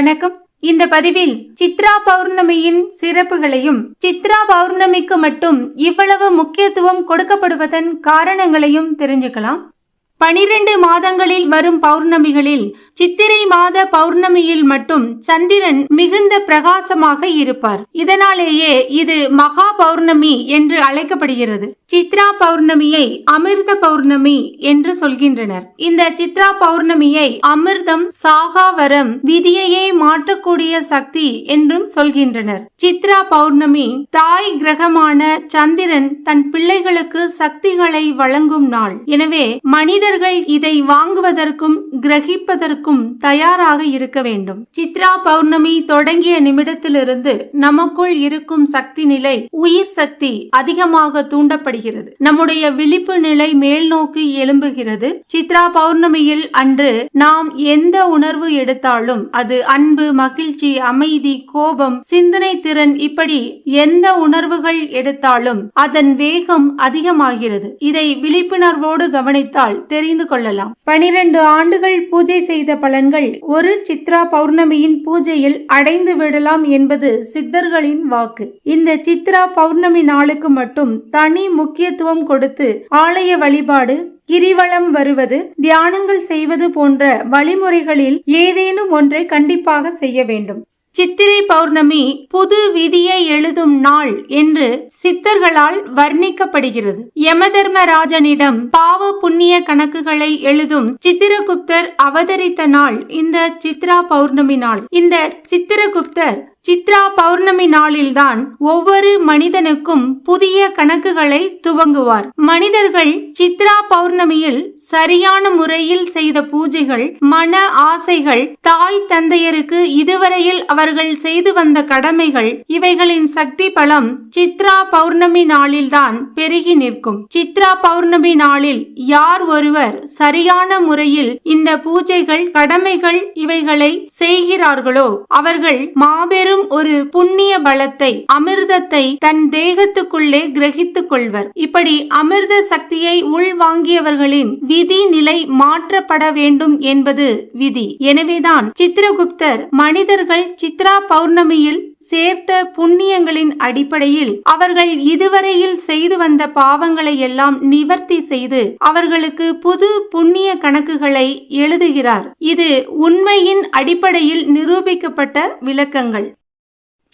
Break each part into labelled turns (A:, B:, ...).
A: வணக்கம். இந்த பதிவில் சித்ரா பௌர்ணமியின் சிறப்புகளையும் சித்ரா பௌர்ணமிக்கு மட்டும் இவ்வளவு முக்கியத்துவம் கொடுக்கப்படுவதன் காரணங்களையும் தெரிஞ்சுக்கலாம். பனிரெண்டு மாதங்களில் வரும் பௌர்ணமிகளில் சித்திரை மாத பௌர்ணமியில் மட்டும் சந்திரன் மிகுந்த பிரகாசமாக இருப்பார். இதனாலேயே இது மகா பௌர்ணமி என்று அழைக்கப்படுகிறது. சித்ரா பௌர்ணமியை அமிர்த பௌர்ணமி என்று சொல்கின்றனர். இந்த சித்ரா பௌர்ணமியை அமிர்தம் சாகாவரம் விதியையே மாற்றக்கூடிய சக்தி என்றும் சொல்கின்றனர். சித்ரா பௌர்ணமி தாய் கிரகமான சந்திரன் தன் பிள்ளைகளுக்கு சக்திகளை வழங்கும் நாள். எனவே மனிதர்கள் இதை வாங்குவதற்கும் கிரகிப்பதற்கும் தயாராக இருக்க வேண்டும். சித்ரா பௌர்ணமி தொடங்கிய நிமிடத்திலிருந்து நமக்குள் இருக்கும் சக்தி நிலை உயிர் சக்தி அதிகமாக தூண்டப்படுகிறது. நம்முடைய விழிப்பு நிலை மேல் நோக்கி எழும்புகிறது. சித்ரா பௌர்ணமியில் அன்று நாம் எந்த உணர்வு எடுத்தாலும் அது அன்பு மகிழ்ச்சி அமைதி கோபம் சிந்தனை திறன் இப்படி எந்த உணர்வுகள் எடுத்தாலும் அதன் வேகம் அதிகமாகிறது. இதை விழிப்புணர்வோடு கவனித்தால் தெரிந்து கொள்ளலாம். பனிரெண்டு ஆண்டுகள் பூஜை செய்த பலன்கள். ஒரு சித்ரா பௌர்ணமியின் பூஜையில் அடைந்து விடலாம் என்பது சித்தர்களின் வாக்கு. இந்த சித்ரா பௌர்ணமி நாளுக்கு மட்டும் தனி முக்கியத்துவம் கொடுத்து ஆலய வழிபாடு கிரிவலம் வருவது தியானங்கள் செய்வது போன்ற வழிமுறைகளில் ஏதேனும் ஒன்றை கண்டிப்பாக செய்ய வேண்டும். சித்திரை பௌர்ணமி புது விதியை எழுதும் நாள் என்று சித்தர்களால் வர்ணிக்கப்படுகிறது. யமதர்மராஜனிடம் பாவ புண்ணிய கணக்குகளை எழுதும் சித்திரகுப்தர் அவதரித்த நாள் இந்த சித்ரா பௌர்ணமி நாள். இந்த சித்திரகுப்தர் சித்ரா பௌர்ணமி நாளில்தான் ஒவ்வொரு மனிதனுக்கும் புதிய கணக்குகளை துவங்குவார். மனிதர்கள் சித்ரா பௌர்ணமியில் சரியான முறையில் செய்த பூஜைகள் மன ஆசைகள் தாய் தந்தையருக்கு இதுவரையில் அவர்கள் செய்து வந்த கடமைகள் இவைகளின் சக்தி பலம் சித்ரா பௌர்ணமி நாளில்தான் பெருகி நிற்கும். சித்ரா பௌர்ணமி நாளில் யார் ஒருவர் சரியான முறையில் இந்த பூஜைகள் கடமைகள் இவைகளை செய்கிறார்களோ அவர்கள் மாபெரும் பெரும் ஒரு புண்ணிய பலத்தை அமிர்தத்தை தன் தேகத்துக்குள்ளே கிரகித்துக் கொள்வர். இப்படி அமிர்த சக்தியை உள்வாங்கியவர்களின் விதி நிலை மாற்றப்பட வேண்டும் என்பது விதி. எனவேதான் சித்திரகுப்தர் மனிதர்கள் சித்ரா பௌர்ணமியில் சேர்த்த புண்ணியங்களின் அடிப்படையில் அவர்கள் இதுவரையில் செய்து வந்த பாவங்களை எல்லாம் நிவர்த்தி செய்து அவர்களுக்கு புது புண்ணிய கணக்குகளை எழுதுகிறார். இது உண்மையின் அடிப்படையில் நிரூபிக்கப்பட்ட விளக்கங்கள்.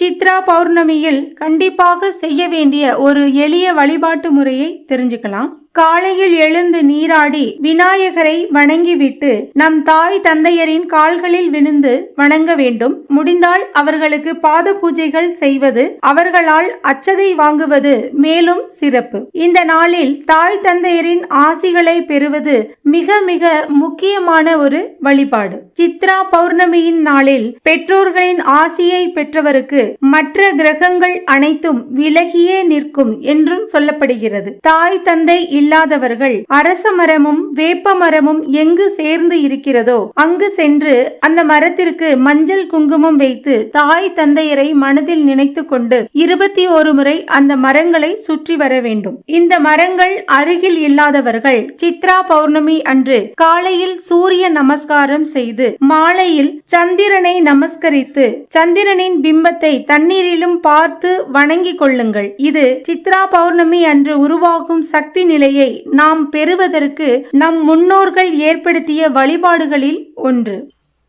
A: சித்ரா பௌர்ணமியில் கண்டிப்பாக செய்ய வேண்டிய ஒரு எளிய வழிபாட்டு முறையை தெரிஞ்சுக்கலாம். காலையில் எழுந்து நீராடி விநாயகரை வணங்கிவிட்டு நம் தாய் தந்தையரின் கால்களில் விழுந்து வணங்க வேண்டும். முடிந்தால் அவர்களுக்கு பாத பூஜைகள் செய்வது அவர்களால் அச்சதை வாங்குவது மேலும் சிறப்பு. இந்த நாளில் தாய் தந்தையரின் ஆசிகளை பெறுவது மிக மிக முக்கியமான ஒரு வழிபாடு. சித்ரா பௌர்ணமியின் நாளில் பெற்றோர்களின் ஆசியை பெற்றவருக்கு மற்ற கிரகங்கள் அனைத்தும் விலகியே நிற்கும் என்றும் சொல்லப்படுகிறது. தாய் தந்தை இல்லாதவர்கள் அரச மரமும் வேப்ப மரமும் எங்கு சேர்ந்து இருக்கிறதோ அங்கு சென்று அந்த மரத்திற்கு மஞ்சள் குங்குமம் வைத்து தாய் தந்தையரை மனதில் நினைத்து கொண்டு இருபத்தி ஒரு முறை அந்த மரங்களை சுற்றி வர வேண்டும். இந்த மரங்கள் அருகில் இல்லாதவர்கள் சித்ரா பௌர்ணமி அன்று காலையில் சூரிய நமஸ்காரம் செய்து மாலையில் சந்திரனை நமஸ்கரித்து சந்திரனின் பிம்பத்தை தண்ணீரிலும் பார்த்து வணங்கிக் கொள்ளுங்கள். இது சித்ரா பௌர்ணமி அன்று உருவாகும் சக்தி நிலையை நாம் பெறுவதற்கு நம் முன்னோர்கள் ஏற்படுத்திய வழிபாடுகளில் ஒன்று.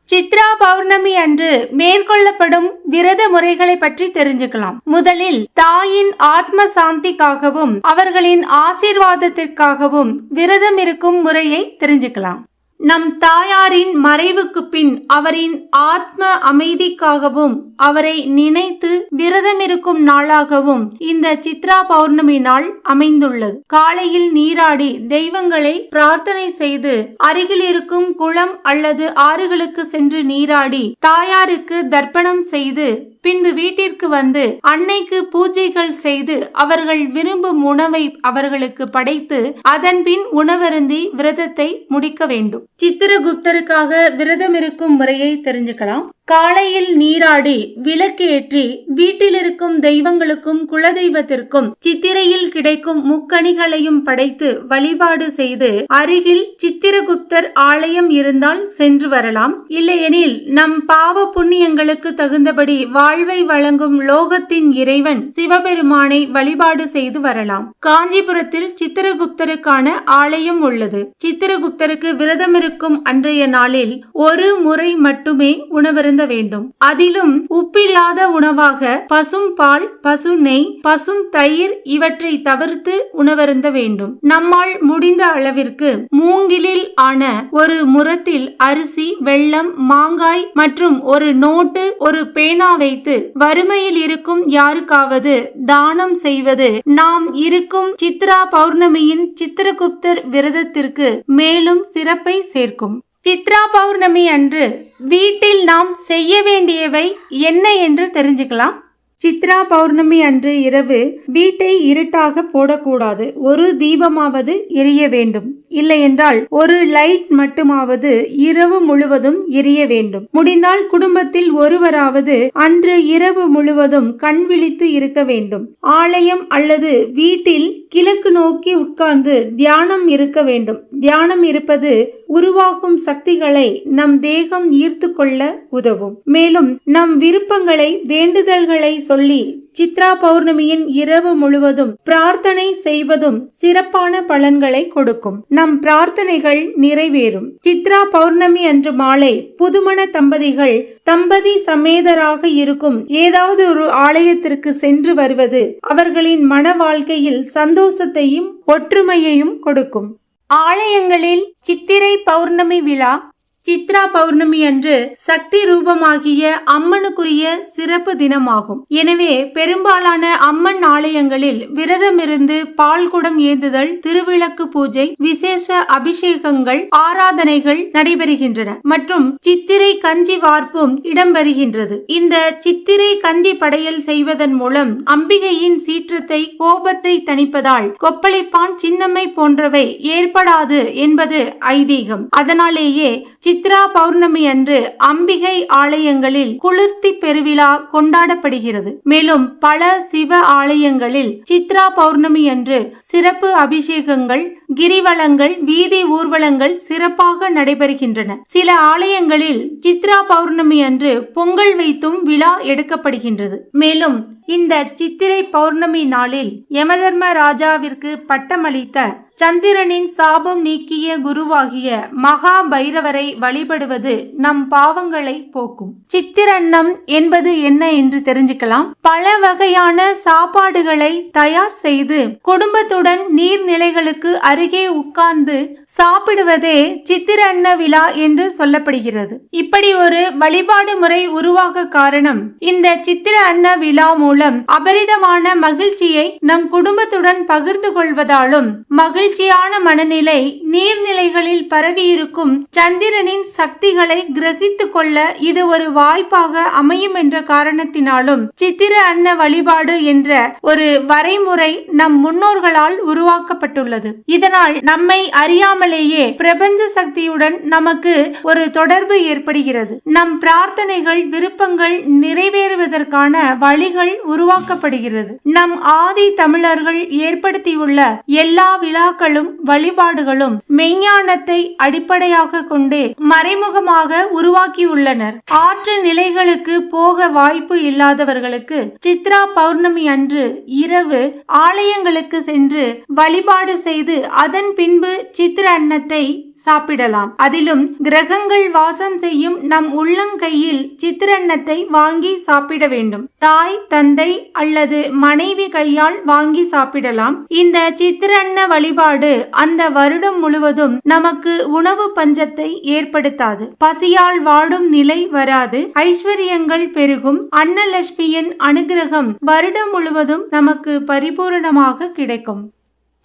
A: சித்ரா பௌர்ணமி அன்று மேற்கொள்ளப்படும் விரத முறைகளை பற்றி தெரிஞ்சுக்கலாம். முதலில் தாயின் ஆத்ம சாந்திக்காகவும் அவர்களின் ஆசீர்வாதத்திற்காகவும் விரதம் இருக்கும் முறையை தெரிஞ்சுக்கலாம். நம் தாயாரின் மறைவுக்கு பின் அவரின் ஆத்ம அமைதிக்காகவும் அவரை நினைத்து விரதமிருக்கும் நாளாகவும் இந்த சித்ரா பௌர்ணமி நாள் அமைந்துள்ளது. காலையில் நீராடி தெய்வங்களை பிரார்த்தனை செய்து அருகில் இருக்கும் குளம் அல்லது ஆறுகளுக்கு சென்று நீராடி தாயாருக்கு தர்ப்பணம் செய்து பின்பு வீட்டிற்கு வந்து அன்னைக்கு பூஜைகள் செய்து அவர்கள் விரும்பும் உணவை அவர்களுக்கு படைத்து அதன்பின் உணவருந்தி விரதத்தை முடிக்க வேண்டும். சித்திரகுப்தருக்காக விரதம் இருக்கும் முறையை தெரிஞ்சுக்கலாம். காலையில் நீராடி விளக்கு ஏற்றி வீட்டில் இருக்கும் தெய்வங்களுக்கும் குலதெய்வத்திற்கும் சித்திரையில் கிடைக்கும் முக்கணிகளையும் படைத்து வழிபாடு செய்து அருகில் சித்திரகுப்தர் ஆலயம் இருந்தால் சென்று வரலாம். இல்லையெனில் நம் பாவ புண்ணியங்களுக்கு தகுந்தபடி வாழ்வை வழங்கும் லோகத்தின் இறைவன் சிவபெருமானை வழிபாடு செய்து வரலாம். காஞ்சிபுரத்தில் சித்திரகுப்தருக்கான ஆலயம் உள்ளது. சித்திரகுப்தருக்கு விரதம் இருக்கும் அன்றைய நாளில் ஒரு முறை மட்டுமே உணவருந்த வேண்டும். அதிலும் உப்பில்லாத உணவாக பசும் பால் பசு நெய் பசும் தயிர் இவற்றை தவிர்த்து உணவருந்த வேண்டும். நம்மால் முடிந்த அளவிற்கு மூங்கிலில் ஆன ஒரு முரத்தில் அரிசி வெள்ளம் மாங்காய் மற்றும் ஒரு நோட்டு ஒரு பேனா வைத்து வறுமையில் இருக்கும் யாருக்காவது தானம் செய்வது. நாம் இருக்கும் சித்ரா பௌர்ணமியின் சித்திரகுப்தர் விரதத்திற்கு மேலும் சிறப்பை சேர்க்கும். சித்ரா பௌர்ணமி அன்று வீட்டில் நாம் செய்ய வேண்டியவை என்ன என்று தெரிஞ்சுக்கலாம். சித்ரா பௌர்ணமி அன்று இரவு வீட்டை இருட்டாக போடக்கூடாது. ஒரு தீபமாவது எரிய வேண்டும். இல்லையென்றால் ஒரு லைட் மட்டுமாவது இரவு முழுவதும் எரிய வேண்டும். முடிந்தால் குடும்பத்தில் ஒருவராவது அன்று இரவு முழுவதும் கண் விழித்து இருக்க வேண்டும். ஆலயம் அல்லது வீட்டில் கிழக்கு நோக்கி உட்கார்ந்து தியானம் இருக்க வேண்டும். தியானம் இருப்பது உருவாக்கும் சக்திகளை நம் தேகம் ஈர்த்து கொள்ள உதவும். மேலும் நம் விருப்பங்களை வேண்டுதல்களை சொல்லி சித்ரா பௌர்ணமியின் இரவு முழுவதும் பிரார்த்தனை செய்வதும் சிறப்பான பலன்களை கொடுக்கும். நம் பிரார்த்தனைகள் நிறைவேறும். சித்ரா பௌர்ணமி அன்று மாலை புதுமண தம்பதிகள் தம்பதி சமேதராக இருக்கும் ஏதாவது ஒரு ஆலயத்திற்கு சென்று வருவது அவர்களின் மன வாழ்க்கையில் சந்தோஷத்தையும் ஒற்றுமையையும் கொடுக்கும். ஆலயங்களில் சித்திரை பௌர்ணமி விழா சித்ரா பௌர்ணமி அன்று சக்தி ரூபமாகிய அம்மனுக்குரிய சிறப்பு தினமாகும். எனவே பெரும்பாலான அம்மன் ஆலயங்களில் விரதமிருந்து பால் குடம் ஏந்துதல் திருவிளக்கு பூஜை விசேஷ அபிஷேகங்கள் ஆராதனைகள் நடைபெறுகின்றன. மற்றும் சித்திரை கஞ்சி வார்ப்பும் இடம்பெறுகின்றது. இந்த சித்திரை கஞ்சி படையல் செய்வதன் மூலம் அம்பிகையின் சீற்றத்தை கோபத்தை தணிப்பதால் கொப்பளிப்பான் சின்னம்மை போன்றவை ஏற்படாது என்பது ஐதீகம். அதனாலேயே சித்ரா பௌர்ணமி அன்று அம்பிகை ஆலயங்களில் குளிர்த்தி பெருவிழா கொண்டாடப்படுகிறது. மேலும் பல சிவ ஆலயங்களில் சித்ரா பௌர்ணமி அன்று சிறப்பு அபிஷேகங்கள் கிரிவலங்கள் வீதி ஊர்வலங்கள் சிறப்பாக நடைபெறுகின்றன. சில ஆலயங்களில் சித்ரா பௌர்ணமி அன்று பொங்கல் வைத்தும் விழா எடுக்கப்படுகின்றது. மேலும் இந்த சித்திரை பௌர்ணமி நாளில் யமதர்ம ராஜாவிற்கு பட்டமளித்த சந்திரனின் சாபம் நீக்கிய குருவாகிய மகா பைரவரை வழிபடுவது நம் பாவங்களை போக்கும். சித்திரன்னம் என்பது என்ன என்று தெரிஞ்சுக்கலாம். பல வகையான சாப்பாடுகளை தயார் செய்து குடும்பத்துடன் நீர்நிலைகளுக்கு அருகே உட்கார்ந்து சாப்பிடுவதே சித்திர அன்ன விழா என்று சொல்லப்படுகிறது. இப்படி ஒரு வழிபாடு முறை உருவாக காரணம் இந்த சித்திர அன்ன விழா மூலம் அபரிதமான மகிழ்ச்சியை நம் குடும்பத்துடன் பகிர்ந்து கொள்வதாலும் மகிழ்ச்சி மகிழ்ச்சியான மனநிலை நீர்நிலைகளில் பரவியிருக்கும் சந்திரனின் சக்திகளை கிரகித்து கொள்ள இது ஒரு வாய்ப்பாக அமையும் என்ற காரணத்தினாலும் சித்திர அன்ன வழிபாடு என்ற ஒரு வரைமுறை நம் முன்னோர்களால் உருவாக்கப்பட்டுள்ளது. இதனால் நம்மை அறியாமலேயே பிரபஞ்ச சக்தியுடன் நமக்கு ஒரு தொடர்பு ஏற்படுகிறது. நம் பிரார்த்தனைகள் விருப்பங்கள் நிறைவேறுவதற்கான வழிகள் உருவாக்கப்படுகிறது. நம் ஆதி தமிழர்கள் ஏற்படுத்தியுள்ள எல்லா விழாக்களும் வழிபாடுகளும் மெய்ஞானத்தை அடிப்படையாக கொண்டு மறைமுகமாக உருவாக்கியுள்ளனர். ஆற்று நிலைகளுக்கு போக வாய்ப்பு இல்லாதவர்களுக்கு சித்ரா பௌர்ணமி அன்று இரவு ஆலயங்களுக்கு சென்று வழிபாடு செய்து அதன் பின்பு சித்திர அன்னத்தை சாப்பிடலாம். அதிலும் கிரகங்கள் வாசம் செய்யும் நம் உள்ளங்கையில் சித்திரன்னத்தை வாங்கி சாப்பிட வேண்டும். தாய் தந்தை அல்லது மனைவி கையால் வாங்கி சாப்பிடலாம். இந்த சித்திரன்ன வழிபாடு அந்த வருடம் முழுவதும் நமக்கு உணவு பஞ்சத்தை ஏற்படுத்தாது. பசியால் வாடும் நிலை வராது. ஐஸ்வர்யங்கள் பெருகும். அன்னலட்சுமியின் அனுகிரகம் வருடம் முழுவதும் நமக்கு பரிபூரணமாக கிடைக்கும்.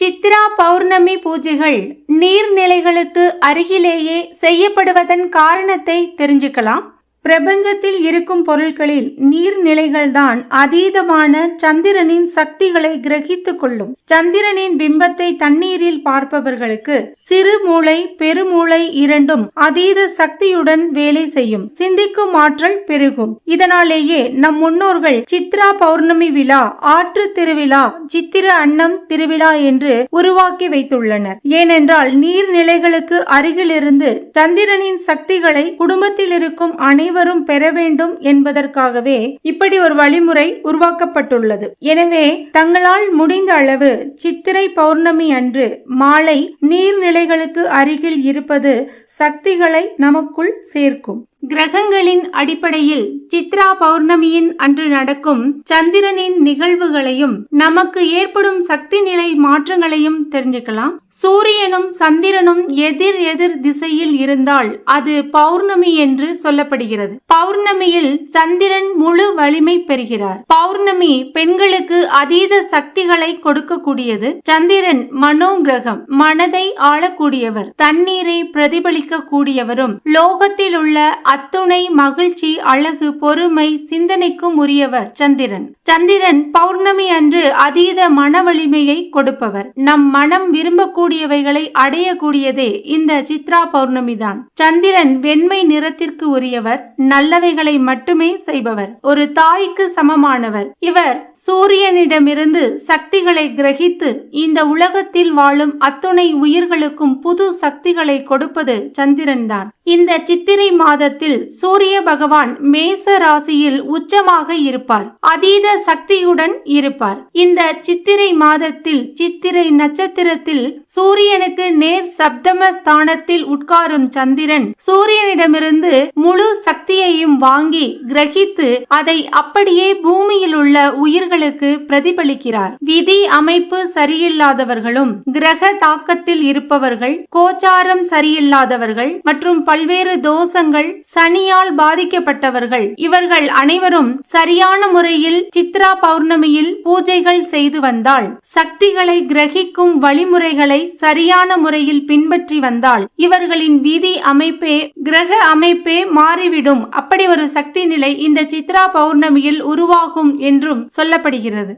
A: சித்ரா பௌர்ணமி பூஜைகள் நீர்நிலைகளுக்கு அருகிலேயே செய்யப்படுவதன் காரணத்தை தெரிஞ்சுக்கலாம். பிரபஞ்சத்தில் இருக்கும் பொருட்களில் நீர்நிலைகள்தான் அதீதமான சந்திரனின் சக்திகளை கிரகித்துக் கொள்ளும். சந்திரனின் பிம்பத்தை தண்ணீரில் பார்ப்பவர்களுக்கு சிறு மூளை பெருமூளை இரண்டும் அதீத சக்தியுடன் வேலை செய்யும். சிந்திக்கும் ஆற்றல் பெருகும். இதனாலேயே நம் முன்னோர்கள் சித்ரா பௌர்ணமி விழா ஆற்று திருவிழா சித்திர அன்னம் திருவிழா என்று உருவாக்கி வைத்துள்ளனர். ஏனென்றால் நீர்நிலைகளுக்கு அருகிலிருந்து சந்திரனின் சக்திகளை குடும்பத்தில் இருக்கும் அனைவரும் பெற வேண்டும் என்பதற்காகவே இப்படி ஒரு வழிமுறை உருவாக்கப்பட்டுள்ளது. எனவே தங்களால் முடிந்த அளவு சித்திரை பௌர்ணமி அன்று மாலை நீர்நிலைகளுக்கு அருகில் இருப்பது சக்திகளை நமக்குள் சேர்க்கும். கிரகங்களின் அடிப்படையில் சித்ரா பௌர்ணமியின் அன்று நடக்கும் சந்திரனின் நிகழ்வுகளையும் நமக்கு ஏற்படும் சக்தி நிலை மாற்றங்களையும் தெரிஞ்சுக்கலாம். சூரியனும் சந்திரனும் எதிர் எதிர் திசையில் இருந்தால் அது பௌர்ணமி என்று சொல்லப்படுகிறது. பௌர்ணமியில் சந்திரன் முழு வலிமை பெறுகிறார். பௌர்ணமி பெண்களுக்கு அதீத சக்திகளை கொடுக்கக்கூடியது. சந்திரன் மனோ கிரகம் மனதை ஆளக்கூடியவர் தண்ணீரை பிரதிபலிக்க கூடியவரும் லோகத்தில் உள்ள அத்துணை மகிழ்ச்சி அழகு பொறுமை சிந்தனைக்கும் உரியவர் சந்திரன். சந்திரன் பௌர்ணமி அன்று அதீத மன வலிமையை கொடுப்பவர். நம் மனம் விரும்பக்கூடியவைகளை அடையக்கூடியதே இந்த சித்ரா பௌர்ணமி தான். சந்திரன் வெண்மை நிறத்திற்கு உரியவர் நல்லவைகளை மட்டுமே செய்பவர். ஒரு தாய்க்கு சமமானவர். இவர் சூரியனிடமிருந்து சக்திகளை கிரகித்து இந்த உலகத்தில் வாழும் அத்துணை உயிர்களுக்கும் புது சக்திகளை கொடுப்பது சந்திரன் தான். இந்த சித்திரை மாதத்தில் சூரிய பகவான் மேச ராசியில் உச்சமாக இருப்பார். அதீத சக்தியுடன் இருப்பார். இந்த சித்திரை மாதத்தில் சித்திரை நட்சத்திரத்தில் சூரியனுக்கு நேர் சப்தம ஸ்தானத்தில் உட்காரும் சந்திரன் சூரியனிடமிருந்து முழு சக்தியையும் வாங்கி கிரகித்து அதை அப்படியே பூமியில் உள்ள உயிர்களுக்கு பிரதிபலிக்கிறார். விதி அமைப்பு சரியில்லாதவர்களும் கிரக தாக்கத்தில் இருப்பவர்கள் கோச்சாரம் சரியில்லாதவர்கள் மற்றும் பல்வேறு தோஷங்கள் சனியால் பாதிக்கப்பட்டவர்கள். இவர்கள் அனைவரும் சரியான முறையில் சித்ரா பௌர்ணமியில் பூஜைகள் செய்து வந்தால் சக்திகளை கிரகிக்கும் வழிமுறைகளை சரியான முறையில் பின்பற்றி வந்தால் இவர்களின் விதி அமைப்பே கிரக அமைப்பே மாறிவிடும். அப்படி ஒரு சக்தி நிலை இந்த சித்ரா பௌர்ணமியில் உருவாகும் என்றும் சொல்லப்படுகிறது.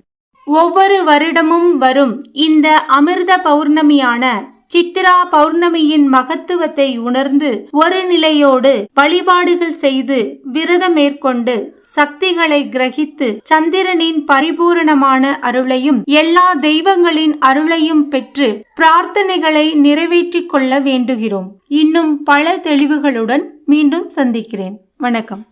A: ஒவ்வொரு வருடமும் வரும். இந்த அமிர்த பௌர்ணமியான சித்திரா பௌர்ணமியின் மகத்துவத்தை உணர்ந்து ஒரு நிலையோடு வழிபாடுகள் செய்து விரதம் மேற்கொண்டு சக்திகளை கிரகித்து சந்திரனின் பரிபூரணமான அருளையும் எல்லா தெய்வங்களின் அருளையும் பெற்று பிரார்த்தனைகளை நிறைவேற்றிக் கொள்ள வேண்டுகிறோம். இன்னும் பல தெளிவுகளுடன் மீண்டும் சந்திக்கிறேன். வணக்கம்.